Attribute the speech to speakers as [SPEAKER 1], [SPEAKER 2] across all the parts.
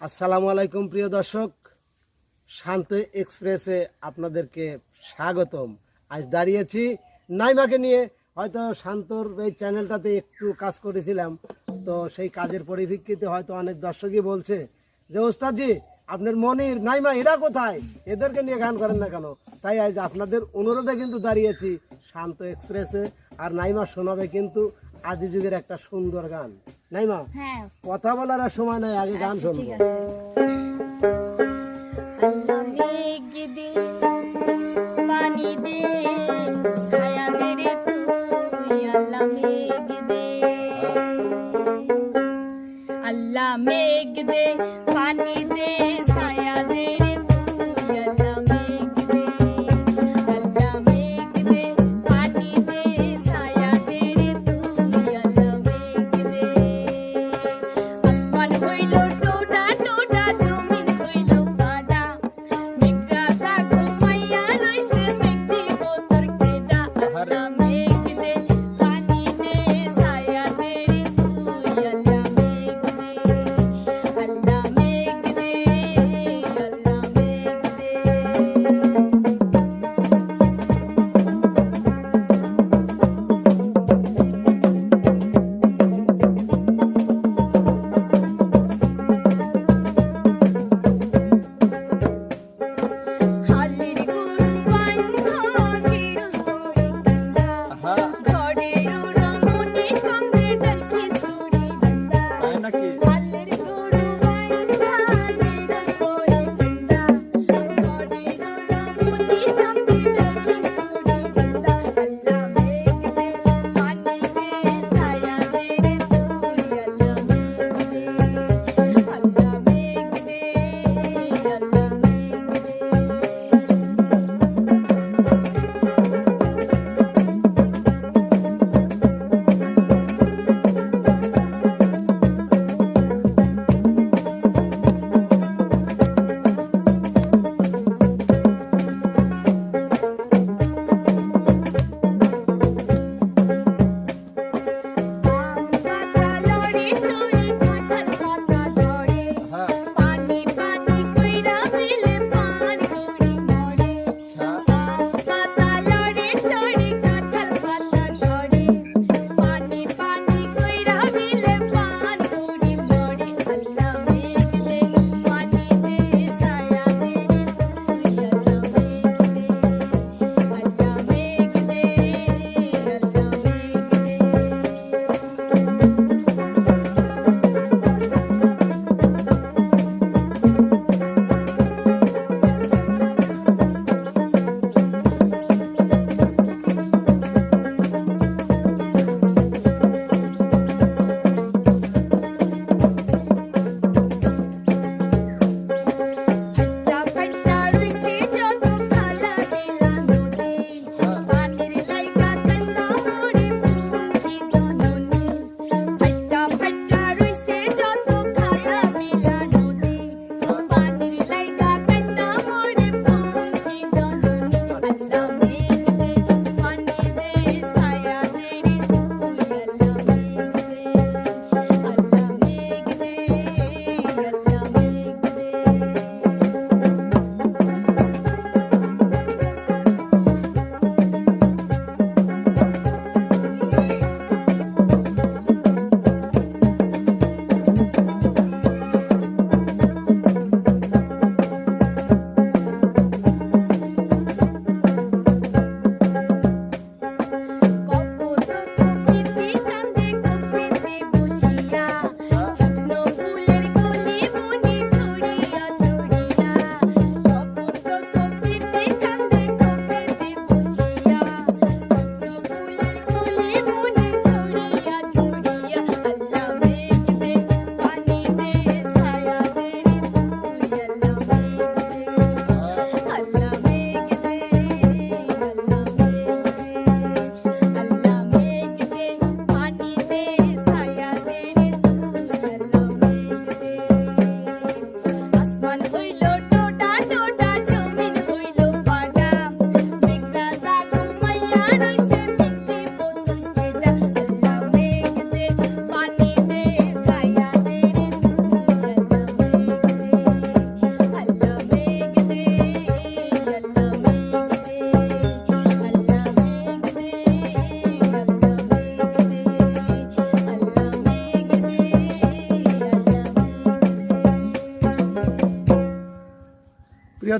[SPEAKER 1] আসসালামু আলাইকুম, প্রিয় দর্শক। শান্ত এক্সপ্রেসে আপনাদেরকে স্বাগতম। আজ দাঁড়িয়েছি নাইমাকে নিয়ে। হয়তো শান্তর এই চ্যানেলটাতে একটু কাজ করেছিলাম, তো সেই কাজের পরিপ্রেক্ষিতে হয়তো অনেক দর্শকই বলছে যে, ওস্তাদজি, আপনার মনির, নাইমা, এরা কোথায়? এদেরকে নিয়ে গান করেন না কেন? তাই আজ আপনাদের অনুরোধে কিন্তু দাঁড়িয়েছি শান্ত এক্সপ্রেসে। আর নাইমা শোনাবে কিন্তু আদি যুগের একটা সুন্দর গান। নাইমা
[SPEAKER 2] মা?
[SPEAKER 1] কথা বলার আর সময় নাই আগে গান
[SPEAKER 2] আচ্ছা, ঠিক
[SPEAKER 1] শুনব
[SPEAKER 2] আছে। আল্লাহ মেঘ দে পানি দে
[SPEAKER 1] Amen.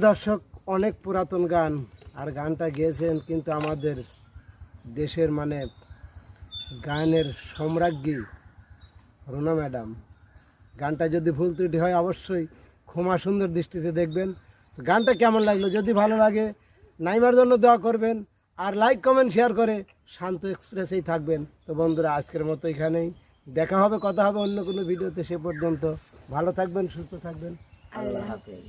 [SPEAKER 1] দর্শক অনেক পুরাতন গান। আর গানটা গেয়েছেন কিন্তু আমাদের দেশের মানে গানের সম্রাজ্ঞী রুনা ম্যাডাম। গানটা যদি ভুল ত্রুটি হয় অবশ্যই ক্ষমা সুন্দর দৃষ্টিতে দেখবেন। গানটা কেমন লাগল? যদি ভালো লাগে, নাইমার জন্য দোয়া করবেন আর লাইক, কমেন্ট, শেয়ার করে শান্ত এক্সপ্রেসেই থাকবেন। তো বন্ধুরা, আজকের মতো এখানেই। দেখা হবে, কথা হবে অন্য কোনো ভিডিওতে সে পর্যন্ত। ভালো থাকবেন, সুস্থ থাকবেন।
[SPEAKER 2] আল্লাহ হাফেজ।